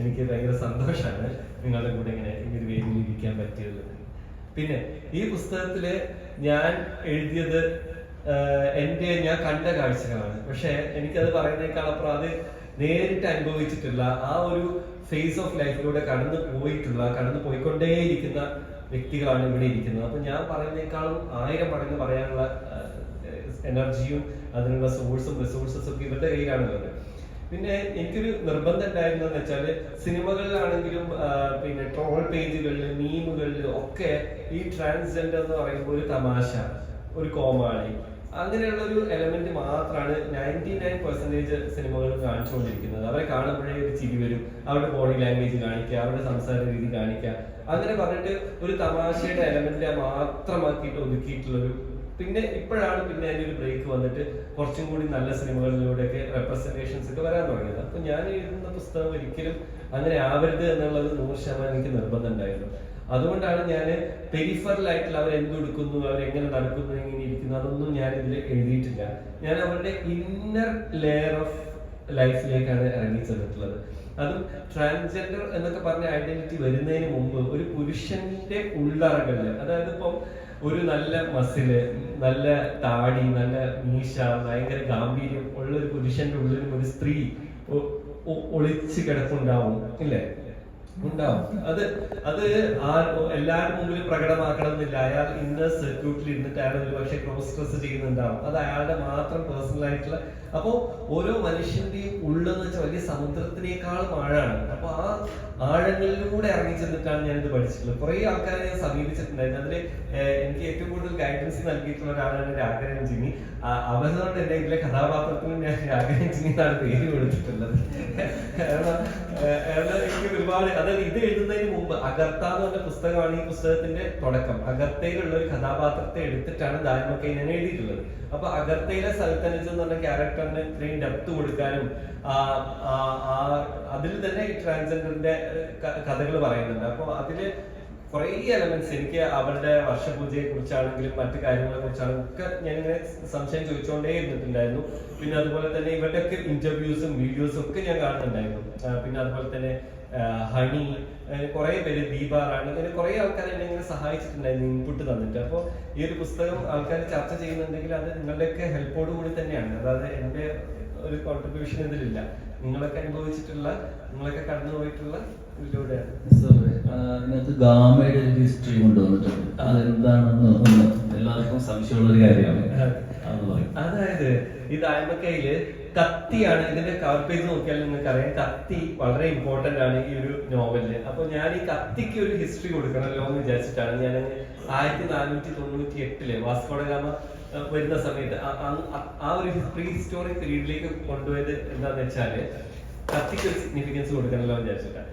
എനിക്ക് ഭയങ്കര സന്തോഷമാണ് നിങ്ങളുടെ കൂടെ ഇങ്ങനെ ഈ ഒരു വേദിയിൽ പറ്റിയത്. പിന്നെ ഈ പുസ്തകത്തിൽ ഞാൻ എഴുതിയത് എന്റെ ഞാൻ കണ്ട കാഴ്ചകളാണ്. പക്ഷെ എനിക്കത് പറയുന്നേക്കാളപ്പുറം അത് നേരിട്ട് അനുഭവിച്ചിട്ടുള്ള ആ ഒരു ഫേസ് ഓഫ് ലൈഫിലൂടെ കടന്നു പോയിട്ടുള്ള കടന്നു പോയിക്കൊണ്ടേയിരിക്കുന്ന വ്യക്തികളാണ് ഇവിടെ ഇരിക്കുന്നത്. അപ്പൊ ഞാൻ പറയുന്നേക്കാളും ആയിരം മടങ്ങ് പറയാനുള്ള എനർജിയും അതിനുള്ള സോഴ്സും റിസോഴ്സസും ഒക്കെ ഇവരുടെ കയ്യിലാണുള്ളത്. പിന്നെ എനിക്കൊരു നിർബന്ധം ഉണ്ടായിരുന്നെന്ന് വെച്ചാൽ സിനിമകളിലാണെങ്കിലും പിന്നെ ട്രോൾ പേജുകളിൽ മീമുകളിൽ ഒക്കെ ഈ ട്രാൻസ്ജെൻഡർ എന്ന് പറയുമ്പോൾ ഒരു തമാശ ഒരു കോമാളി. അങ്ങനെയുള്ള ഒരു എലമെന്റ് മാത്രമാണ് നയന്റി നയൻ പെർസെന്റേജ് സിനിമകൾ കാണിച്ചുകൊണ്ടിരിക്കുന്നത്. അവരെ കാണുമ്പോഴേ ഒരു ചിരി വരും. അവരുടെ ബോഡി ലാംഗ്വേജ് കാണിക്കുക അവരുടെ സംസാര രീതി കാണിക്കുക. അങ്ങനെ പറഞ്ഞിട്ട് ഒരു തമാശയുടെ എലമെന്റിനെ മാത്രമാക്കിയിട്ട് ഒതുക്കിയിട്ടുള്ള ഒരു പിന്നെ ഇപ്പോഴാണ് പിന്നെ അതിന്റെ ഒരു ബ്രേക്ക് വന്നിട്ട് കുറച്ചും കൂടി നല്ല സിനിമകളിലൂടെയൊക്കെ റെപ്രസെന്റേഷൻസ് ഒക്കെ വരാൻ തുടങ്ങിയത്. അപ്പൊ ഞാൻ എഴുതുന്ന പുസ്തകം ഒരിക്കലും അങ്ങനെ ആവരുത് എന്നുള്ളത് നൂറ് ശതമാനം എനിക്ക് നിർബന്ധം ഉണ്ടായിരുന്നു. അതുകൊണ്ടാണ് ഞാൻ പെരിഫറലായിട്ടുള്ള അവർ എന്തെടുക്കുന്നു അവർ എങ്ങനെ നടക്കുന്നു എങ്ങനെ ഇരിക്കുന്നു അതൊന്നും ഞാൻ ഇതിൽ എഴുതിയിട്ടില്ല. ഞാൻ അവരുടെ ഇന്നർ ലെയർ ഓഫ് ലൈഫിലേക്കാണ് ഇറങ്ങി ചെന്നിട്ടുള്ളത്. അതും ട്രാൻസ്ജെൻഡർ എന്നൊക്കെ പറഞ്ഞ ഐഡന്റിറ്റി വരുന്നതിന് മുമ്പ് ഒരു പുരുഷന്റെ ഉള്ളറകളിൽ അതായത് ഇപ്പം ഒരു നല്ല മസിൽ നല്ല താടി നല്ല മീശ ഭയങ്കര ഗാംഭീര്യം ഉള്ള ഒരു പുരുഷന്റെ ഉള്ളിലും ഒരു സ്ത്രീ ഒളിച്ച് കിടപ്പുണ്ടാവും ഇല്ലേ? ഉണ്ടാവും. അത് അത് ആ എല്ലാവരും മുമ്പിൽ പ്രകടമാക്കണം എന്നില്ല അയാൾ ഇന്ന സർക്യൂട്ടിൽ ഇരുന്നിട്ട് അയാൾ ഒരു പക്ഷേ ക്രോസ് ഡ്രസ് ചെയ്യുന്നുണ്ടാവും. അത് അയാളുടെ മാത്രം പേഴ്സണൽ ആയിട്ടുള്ള അപ്പോ ഓരോ മനുഷ്യന്റെയും ഉള്ളെന്ന് വെച്ചാൽ വലിയ സമുദ്രത്തിനേക്കാളും ആഴാണ്. അപ്പൊ ആ ആഴങ്ങളിലൂടെ ഇറങ്ങി ചെന്നിട്ടാണ് ഞാൻ ഇത് പഠിച്ചിട്ടുള്ളത്. കുറെ ആൾക്കാരെ ഞാൻ സമീപിച്ചിട്ടുണ്ടായിരുന്നു. അതിൽ എനിക്ക് ഏറ്റവും കൂടുതൽ ഗൈഡൻസ് നൽകിയിട്ടുള്ള ഒരാളാണ് രാഘരഞ്ജിനി അവരോട് എന്റെ ഇതിലെ കഥാപാത്രത്തിന് ഞാൻ രാഘരഞ്ജിനി എന്നാണ് പേര് കൊടുത്തിട്ടുള്ളത്. എനിക്ക് ഒരുപാട് അതായത് ഇത് എഴുതുന്നതിന് മുമ്പ് അഗർത്ത എന്ന് പറഞ്ഞ പുസ്തകമാണ് ഈ പുസ്തകത്തിന്റെ തുടക്കം. അഗർത്തയിലുള്ള ഒരു കഥാപാത്രത്തെ എടുത്തിട്ടാണ് ദാരിമക്കൈ ഞാൻ എഴുതിയിട്ടുള്ളത്. അപ്പൊ അഗർത്തയിലെ സൽത്തനജ് എന്ന് പറഞ്ഞ ക്യാരക്ടറിന് ഇത്രയും ഡെപ്ത് കൊടുക്കാനും അതിൽ തന്നെ ട്രാൻസ്ജെൻഡറിന്റെ കഥകൾ പറയുന്നുണ്ട്. അപ്പോൾ അതിൽ കുറേ എലമെന്റ്സ് എനിക്ക് അവരുടെ വർഷപൂജയെ കുറിച്ചാണെങ്കിലും മറ്റു കാര്യങ്ങളെ കുറിച്ചാണെങ്കിലും ഒക്കെ ഞാനിങ്ങനെ സംശയം ചോദിച്ചുകൊണ്ടേ ഇരുന്നിട്ടുണ്ടായിരുന്നു. പിന്നെ അതുപോലെ തന്നെ ഇവരുടെ ഒക്കെ ഇന്റർവ്യൂസും വീഡിയോസും ഒക്കെ ഞാൻ കാണുന്നുണ്ടായിരുന്നു. പിന്നെ അതുപോലെ തന്നെ ഹണി കുറെ പേര് ദീപ അങ്ങനെ കുറെ ആൾക്കാർ എന്നെ ഇങ്ങനെ സഹായിച്ചിട്ടുണ്ടായിരുന്നു ഇൻപുട്ട് തന്നിട്ട്. അപ്പോൾ ഈ ഒരു പുസ്തകം ആൾക്കാർ ചർച്ച ചെയ്യുന്നുണ്ടെങ്കിൽ അത് നിങ്ങളുടെയൊക്കെ ഹെൽപ്പോട് കൂടി തന്നെയാണ്. അതായത് എന്റെ ഒരു കോൺട്രിബ്യൂഷൻ ഇതിലില്ല. നിങ്ങളൊക്കെ അനുഭവിച്ചിട്ടുള്ള നിങ്ങളൊക്കെ കടന്നു പോയിട്ടുള്ള ഇതിലൂടെയാണ് അതിനകത്ത് ഗാമയുടെ ഒരു ഹിസ്റ്ററി കൊണ്ടുവന്നിട്ടുണ്ട്. അതെന്താണെന്ന് എല്ലാവർക്കും സംശയമുള്ള ഒരു കാര്യമാണ് അതായത് ഈ ദായ്മക്കയിൽ കത്തിയാണ് ഇതിന്റെ കവർ പേജ് നോക്കിയാൽ നിങ്ങൾക്ക് അറിയാം കത്തി വളരെ ഇമ്പോർട്ടന്റ് ആണ് ഈ ഒരു നോവലിൽ. അപ്പൊ ഞാൻ ഈ കത്തിക്ക് ഒരു ഹിസ്റ്ററി കൊടുക്കണമല്ലോ എന്ന് വിചാരിച്ചിട്ടാണ് ഞാൻ ആയിരത്തി നാനൂറ്റി തൊണ്ണൂറ്റി എട്ടിൽ വാസ്കോഡഗാമ വരുന്ന സമയത്ത് ആ- ഒരു പ്രീ ഹിസ്റ്റോറിക് പീരീഡിലേക്ക് കൊണ്ടുപോയത് എന്താന്ന് വെച്ചാൽ കത്തിക്ക് ഒരു സിഗ്നിഫിക്കൻസ് കൊടുക്കണമല്ലോ വിചാരിച്ചിട്ടാണ്.